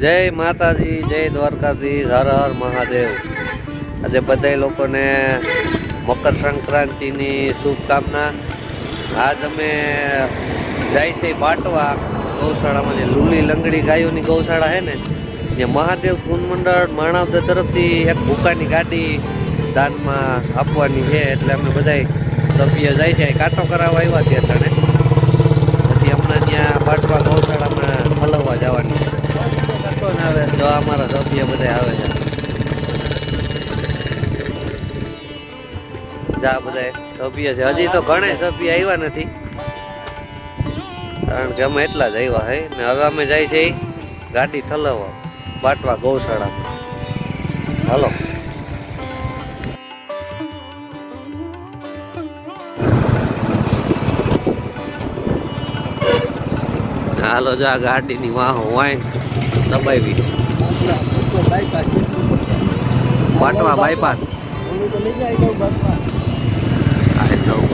જય માતાજી, જય દ્વારકાધીશ, હર હર મહાદેવ. આજે બધા લોકોને મકર સંક્રાંતિની શુભકામના. આજ અમે જાય છે બાટવા, ગૌશાળામાં જે લુલી લંગડી ગાયોની ગૌશાળા છે ને જે મહાદેવ ફૂન મંડળ માણાવદર તરફથી એક ભૂકાની ગાડી દાનમાં આપવાની છે, એટલે અમે બધા સભ્ય જાય છે, કાંટો કરાવવા આવ્યા છે અટાણે જા બધા સભ્ય છે. હજી તો ઘણા સભ્ય આવ્યા નથી. કારણ કે અમે એટલા જ આવ્યા હે. ને હવે અમે જાય છે ગાડી ઠલવવા, બાટવા ગૌશાળામાં. હાલો. હાલો, જો આ ગાડીની વાહ વાય દબાવી. બાટવા બાયપાસ.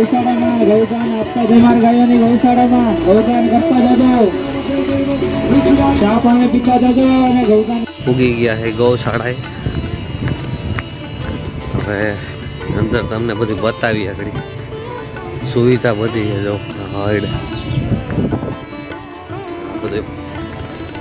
ગૌશાળામાં ગૌદાન આપતા જમાર ગાયોની ગૌશાળામાં ગૌદાન કરતા જજો. ચા પાણી પીતા જજો અને ગૌદાન ઉગી ગયા છે ગૌશાળાએ. હવે અંદર તમને બધું બતાવી આગળ. સુવિધા બધી છે જો હડ બધું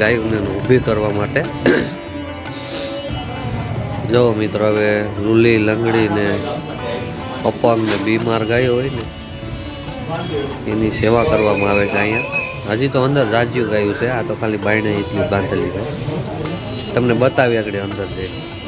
ગાયોને ઊભી કરવા માટે. જો મિત્રો, હવે રૂલી લંગડી ને અપંગ ને બીમાર ગાયો હોય ને, એની સેવા કરવામાં આવે છે અહીંયા. હજી તો અંદર રાજ્યું ગાયું છે, આ તો ખાલી બાયણે એટલી બાંધેલી છે. તમને બતાવી આગળ અંદર જઈ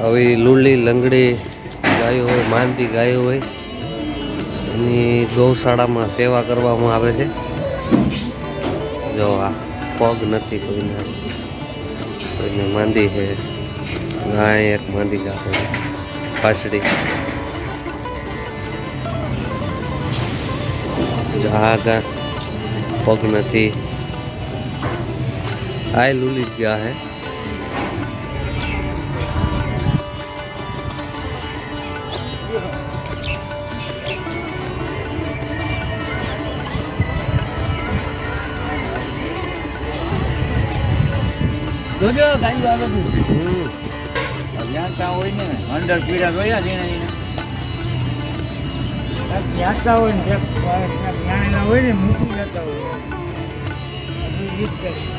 આવી લુલી લંગડી ગાયો હોય માનતી ગાયો હોય, એની ગૌશાળામાં સેવા કરવામાં આવે છે. જો આ પગ નથી કોઈને. કોઈને માંદી છે. ગાય એક માંદી ગાય પાછડી. આ ગા પગ નથી. આ લુલી જ ગા હે જોજો ગાયું આવે છે હમ. હોય ને અંદર પીડા જોયા જ્ઞાનતા હોય ને જ્ઞાનેલા હોય ને મૂકી જતા હોય બધી કરી.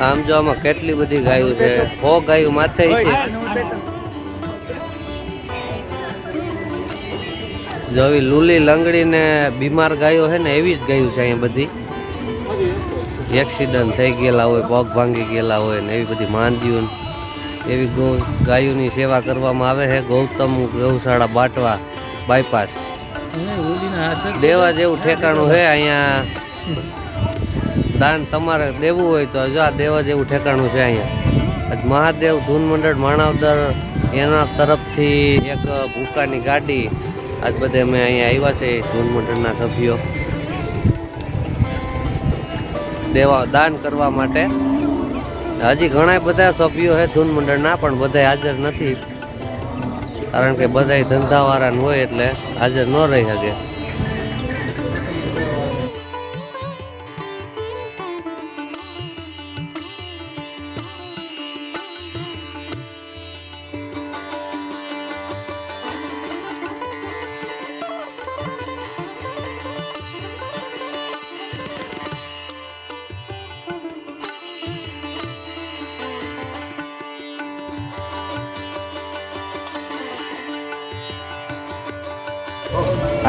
આમ જો આમાં કેટલી બધી ગાયું છે હો ગાયું માથે છે જો આવી લૂલી લંગડી ને બીમાર ગાયો છે ને એવી જ ગાયું છે અહીંયા બધી. એક્સિડન્ટ થઈ ગયેલા હોય, પગ ભાંગી ગયેલા હોય ને એવી બધી માંદીઓ એવી ગૌ, ગાયોની સેવા કરવામાં આવે છે. ગૌતમ ગૌશાળા બાટવા બાયપાસ દેવા જેવું ઠેકાણું છે અહીંયા. દાન તમારે દેવું હોય તો જો આ દેવા જેવું ઠેકાણું છે અહીંયા. મહાદેવ ધૂન મંડળ માણાવદર એના તરફથી એક ભૂકાની ગાડી આજ બધે અમે અહીંયા આવ્યા છે ધૂન મંડળના સભ્યો. દેવા દાન કરવા માટે. હજી ઘણા બધા સભ્યો છે ધૂન મંડળના, પણ બધા હાજર નથી. કારણ કે બધા ધંધાવાળા હોય એટલે હાજર ન રહી શકે.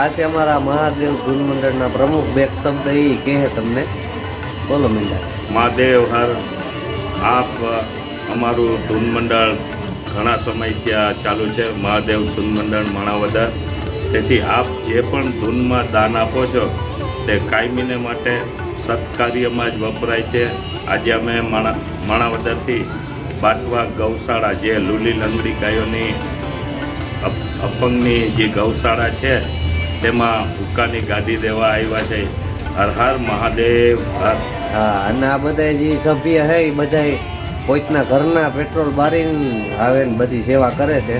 આ અમારા મહાદેવ ધૂન મંડળના પ્રમુખ. બે શબ્દ એ કહે તમને. બોલો મીંડા મહાદેવ હર. આપ અમારું ધૂન મંડળ ઘણા સમયથી આ ચાલુ છે. મહાદેવ ધૂન મંડળ માણાવદર. તેથી આપ જે પણ ધૂનમાં દાન આપો છો, તે કાયમીને માટે સત્કાર્યમાં જ વપરાય છે. આજે અમે માણા, માણાવદરથી બાટવા ગૌશાળા, જે લૂલી લંગડી ગાયોની અપ- અપંગની જે ગૌશાળા છે તેમાં હુક્કાની ગાદી દેવા આવ્યા છે. હર હર મહાદેવ હા, અને આ બધા જે સભ્ય છે એ બધા પોતના ઘરના પેટ્રોલ બારીને આવે ને બધી સેવા કરે છે.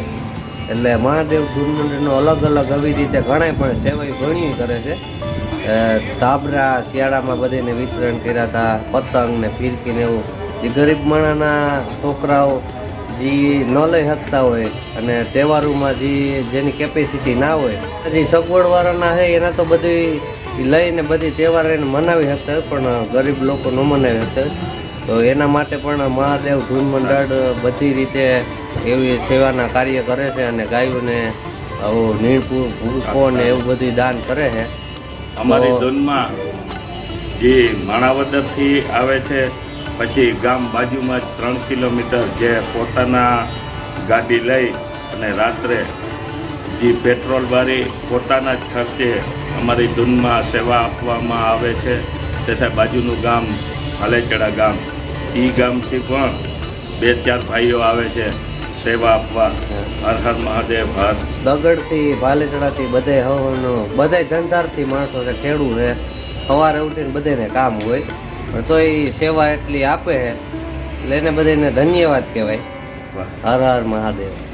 એટલે મહાદેવ ગુરુમંડળનો અલગ અલગ આવી રીતે ઘણાય પણ સેવા ઘણી કરે છે. ધાબરા, શિયાળામાં બધાને વિતરણ કર્યા હતા પતંગ ને ફિરકી ને એવું. જે ગરીબ માણાના છોકરાઓ જે ન લઈ શકતા હોય અને તહેવારોમાં જે જેની કેપેસિટી ના હોય. જે સગવડવાળાના છે એના તો બધી લઈને બધી તહેવાર એને મનાવી શકતા હોય પણ ગરીબ લોકો ન મનાવી શકતા તો એના માટે પણ મહાદેવ ધૂન મંડળ બધી રીતે એવી સેવાના કાર્ય કરે છે અને ગાયોને આવું નીણપુર ભૂકો ને એવું બધું દાન કરે છે. અમારી ધૂનમાં જે માણાવદરથી આવે છે પછી ગામ બાજુમાં ત્રણ કિલોમીટર જે પોતાના ગાડી લઈ અને રાત્રે જે પેટ્રોલ બારી પોતાના જ ખર્ચે અમારી ધૂનમાં સેવા આપવામાં આવે છે. તથા બાજુનું ગામ હાલેચડા ગામ. એ ગામથી પણ બે ચાર ભાઈઓ આવે છે સેવા આપવા. હર હર મહાદેવ, હર. દગડથી, ભાલેચડાથી બધે હવનો બધે ધંધારથી માણસો છે ખેડૂત છે. સવારે ઉઠીને બધેને કામ હોય. પણ તો એ સેવા એટલી આપે એટલે એને બધાને ધન્યવાદ કહેવાય. હર હર મહાદેવ